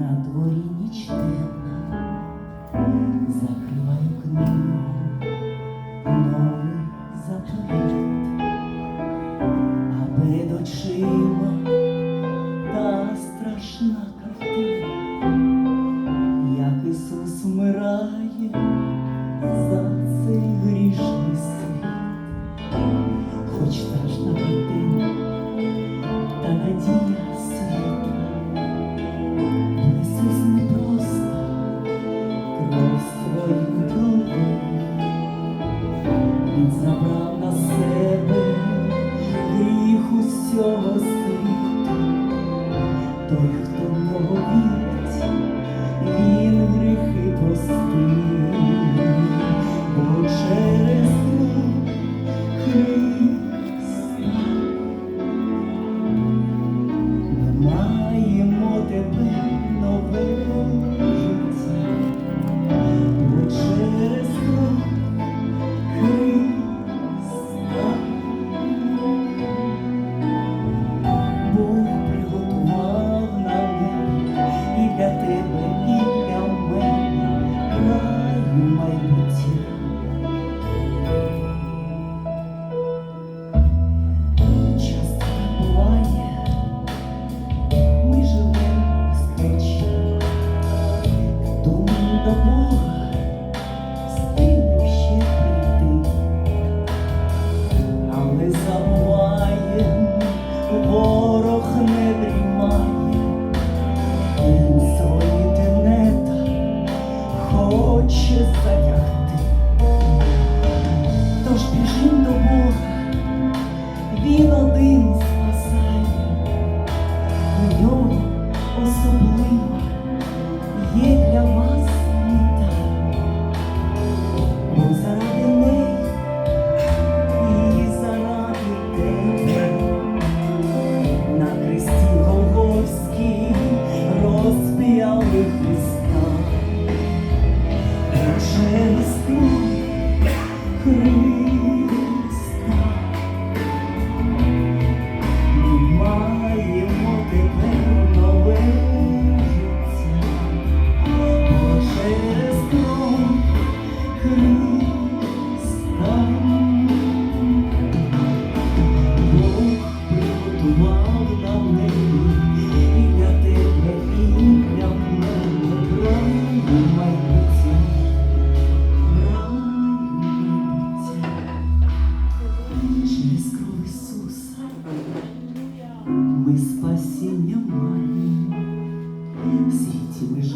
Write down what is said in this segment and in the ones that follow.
На дворі ніч темна, книгу, новий заповіт, аби дочима. свого сина. Hmm.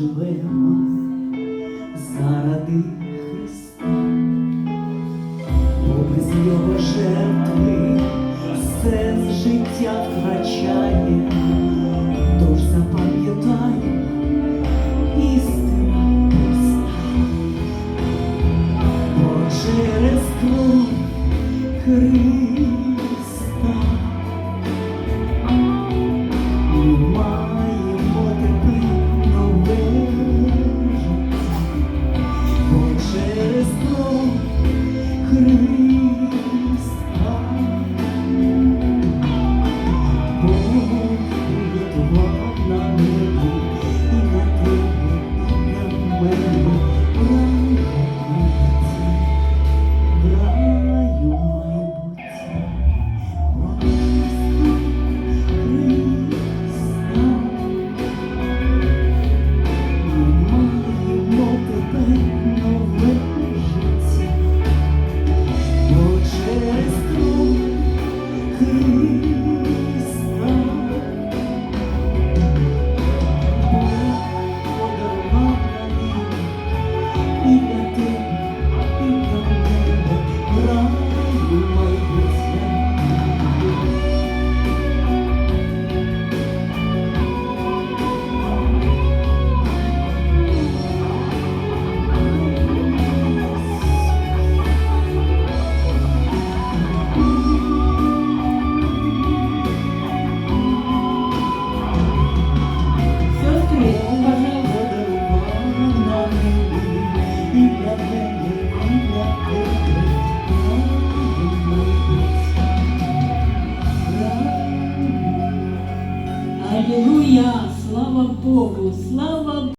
живемо заради Христа, Образ його жертви, сенс життя втрачає, тож запам'ятай істина Бо через кров Христа. Алілуя! Слава Богу! Слава Богу!